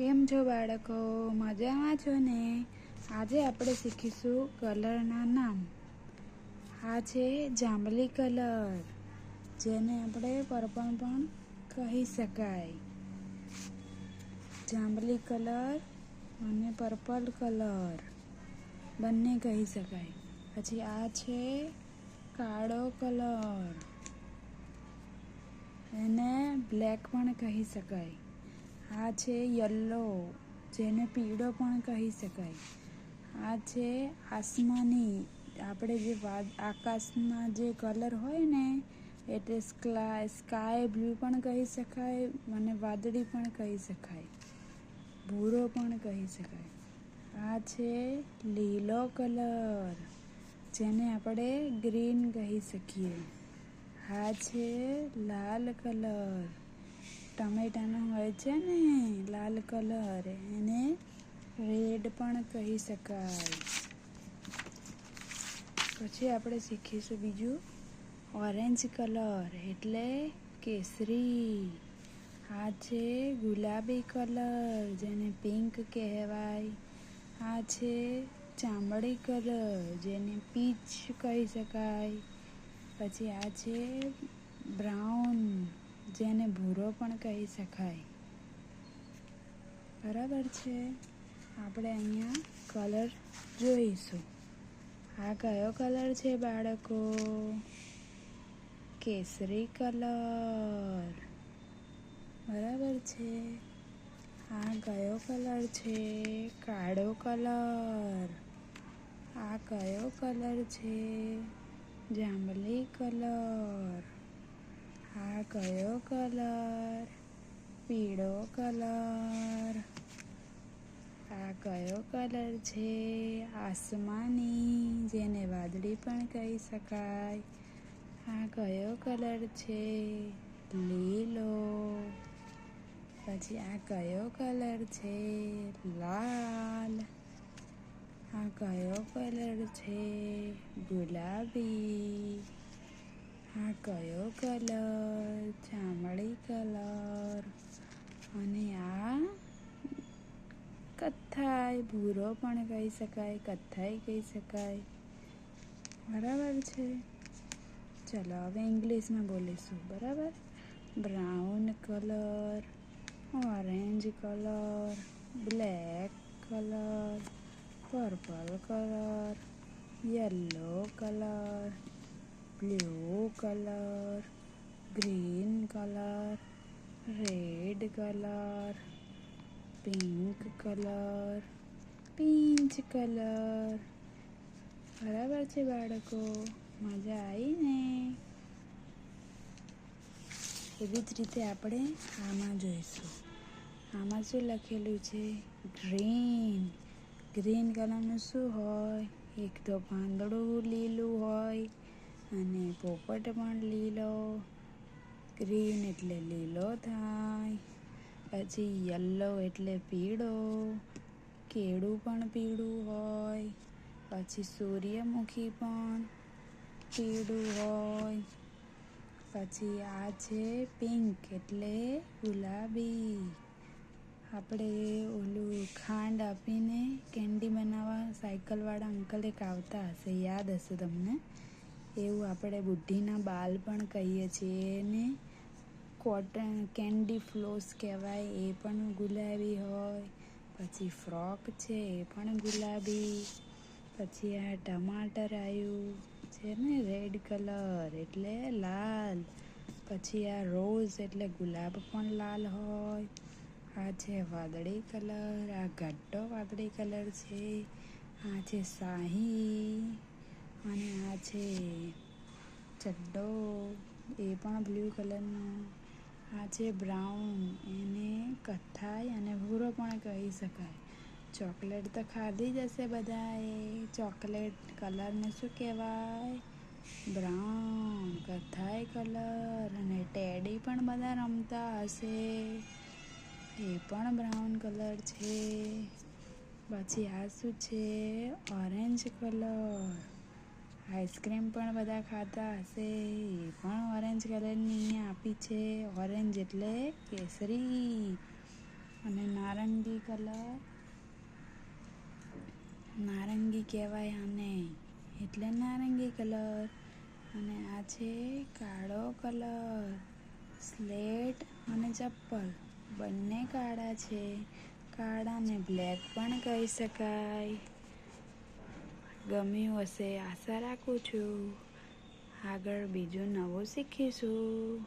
કેમ છો બાળકો? મજામાં છો ને? આજે આપણે શીખીશું કલરના નામ. આ છે જાંબલી કલર. જેને આપણે પર્પલ પણ કહી શકાય. જાંબલી કલર અને પર્પલ કલર. બંને કહી શકાય. પછી આ છે કાળો કલર. એને બ્લેક પણ કહી શકાય. આ છે યલો, જેને પીળો પણ કહી શકાય. આ છે આસમાની, આપણે જે વાદ આકાશના જે કલર હોય ને, એટલે સ્કાય સ્કાય બ્લુ પણ કહી શકાય અને વાદળી પણ કહી શકાય. ભૂરો પણ કહી શકાય. આ છે લીલો કલર, જેને આપણે ગ્રીન કહી શકીએ. આ છે લાલ કલર. ટમેટાનો હોય છે ને, લાલ કલર, એને રેડ પણ કહી શકાય. પછી આપણે શીખીશું બીજું, ઓરેન્જ કલર એટલે કેસરી. આ છે ગુલાબી કલર, જેને પિંક કહેવાય. આ છે ચામડી કલર, જેને પીચ કહી શકાય. પછી આ છે બ્રાઉન. જેને ભૂરો પણ કહી શકાય. બરાબર છે? આપણે અહીંયા કલર જોઈશું. આ કયો કલર છે બાળકો? કેસરી કલર બરાબર છે? આ કયો કલર છે? કાળો કલર આ કયો કલર છે? જાંબલી કલર આ કયો કલર? પીળો કલર. આ કયો કલર છે? આસમાની, જેને વાદળી પણ કહી શકાય. આ કયો કલર છે? લીલો. પછી આ કયો કલર છે? લાલ. આ કયો કલર છે? ગુલાબી. આ કયો કલર? ચામડી કલર. અને આ કથ્થાઈ. ભૂરો પણ કહી શકાય, કથ્થાઈ કહી શકાય. બરાબર છે? ચલો, હવે ઇંગ્લિશમાં બોલીશું. બરાબર? Brown colour, orange colour, black colour, purple colour, yellow colour. Blue colour green colour red colour pink colour pink colour બરાબર છે બાળકો? મજા આવી ને? એવી જ રીતે આપણે આમાં જોઈશું. આમાં શું લખેલું છે? ગ્રીન ગ્રીન કલરનું શું હોય? એક તો પાંદડું લીલું હોય. અને પોપટ પણ લીલો ગ્રીન એટલે લીલો થાય, પછી યલો એટલે પીળો, કેળું પણ પીળું હોય, પછી સૂર્યમુખી પણ પીળું હોય, પછી આ છે પિંક એટલે ગુલાબી. આપણે ઓલું ખાંડ આપીને કેન્ડી બનાવવા સાયકલવાળા અંકલ એક આવતા હશે, યાદ હશે તમને? એવું આપણે બુઢીના બાલ પણ કહીએ છીએ ને? કોટન, કેન્ડી ફ્લોસ કહેવાય, એ પણ ગુલાબી હોય. પછી ફ્રોક છે, એ પણ ગુલાબી. પછી આ ટમાટર આવ્યું છે ને, રેડ કલર, એટલે લાલ. પછી આ રોઝ, એટલે ગુલાબ પણ લાલ હોય. આ છે વાદળી કલર, આ ઘટ્ટો વાદળી કલર છે. આ છે શાહી. અને આ છે ચડ્ડો. એ પણ બ્લુ કલરનો. આ છે બ્રાઉન. એને કથ્થાઈ અને ભૂરો પણ કહી શકાય. ચોકલેટ તો ખાધી જ હશે બધાએ. ચોકલેટ કલરને શું કહેવાય? બ્રાઉન. કથ્થાઈ કલર. અને ટેડી પણ બધા રમતા હશે. એ પણ બ્રાઉન કલર છે. પછી આ શું છે? Orange colour. આઈસ્ક્રીમ પણ બધા ખાતા હશે, એ પણ ઓરેન્જ કલરની આપી છે, ઓરેન્જ એટલે કેસરી અને નારંગી કલર. નારંગી કહેવાય આને, એટલે નારંગી કલર. અને આ છે કાળો કલર, સ્લેટ અને ચપ્પલ. બંને કાળા છે. કાળાને બ્લેક પણ કહી શકાય. ગમ્યું હશે. આશા રાખું છું. આગળ બીજું નવું શીખીશું.